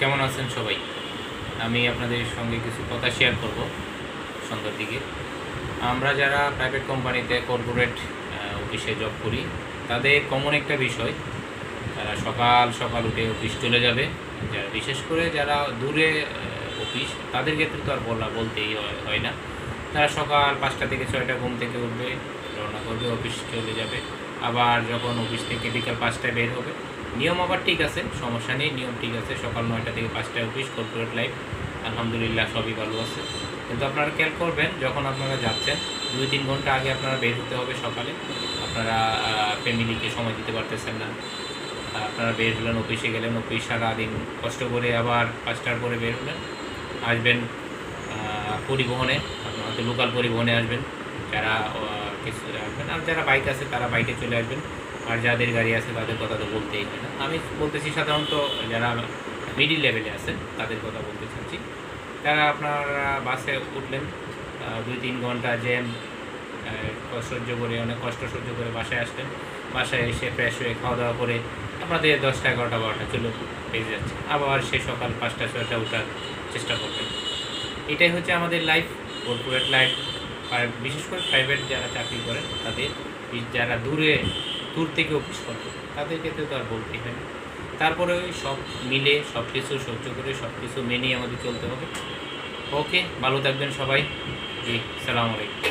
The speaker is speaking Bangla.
কেমন আছেন সবাই? আমি আপনাদের সঙ্গে কিছু কথা শেয়ার করব সন্ধ্যার দিকে। আমরা যারা প্রাইভেট কোম্পানিতে কর্পোরেট অফিসে জব করি, তাদের কমন একটা বিষয়, তারা সকাল সকাল উঠে অফিস চলে যাবে। যারা বিশেষ করে যারা দূরে অফিস তাদের ক্ষেত্রে তো আর বলা, বলতেই হয়- না। তারা সকাল পাঁচটা থেকে ছয়টা ঘুম থেকে উঠবে, রওনা করবে অফিস চলে যাবে। আবার যখন অফিস থেকে বিকাল পাঁচটায় বের হবে নিয়ম আবার ঠিক আছে, সমস্যা নেই, নিয়ম ঠিক আছে, সকাল নয়টা থেকে পাঁচটায় অফিস কর্পোরেট লাইফ আলহামদুলিল্লাহ সবই ভালো আছে। কিন্তু আপনারা খেয়াল করবেন, যখন আপনারা যাচ্ছেন, দুই তিন ঘণ্টা আগে আপনারা বের হতে হবে সকালে। আপনারা ফ্যামিলিকে সময় দিতে পারতেছেন না। আপনারা বের হলেন, অফিসে গেলেন, অফিস সারাদিন কষ্ট করে আবার পাঁচটার পরে বের হলেন। আসবেন পরিবহনে, আপনার হয়তো লোকাল পরিবহনে আসবেন। যারা কিছু আসবেন, আর যারা বাইক আছে, তারা বাইকে চলে আসবেন। আর যাদের গাড়ি আছে তাদের কথা তো বলতেই হয় না। আমি বলতেছি সাধারণত যারা মিডিল লেভেলে আছেন, তাদের কথা বলতে চাচ্ছি। তারা আপনারা বাসে উঠলেন দুই তিন ঘণ্টা জ্যাম সহ্য করে, অনেক কষ্ট সহ্য করে বাসায় আসলেন। বাসায় এসে ফ্রেশ হয়ে খাওয়া দাওয়া করে আপনাদের দশটা এগারোটা, বারোটা চলে বেজে যাচ্ছে আবার সে সকাল পাঁচটা, ছয়টা ওঠার চেষ্টা করবেন। এটাই হচ্ছে আমাদের লাইফ কর্পোরেট লাইফ বিশেষ করে প্রাইভেট যারা চাকরি করেন, তাদের যারা দূরে দূর থেকে অফিস করবে তাদের ক্ষেত্রে তো আর বলতেই হয় না। তারপরে ওই সব মিলে সব কিছু সহ্য করে সব কিছু মেনেই আমাদের চলতে হবে। ওকে, ভালো থাকবেন সবাই। জি, সালাম আলাইকুম।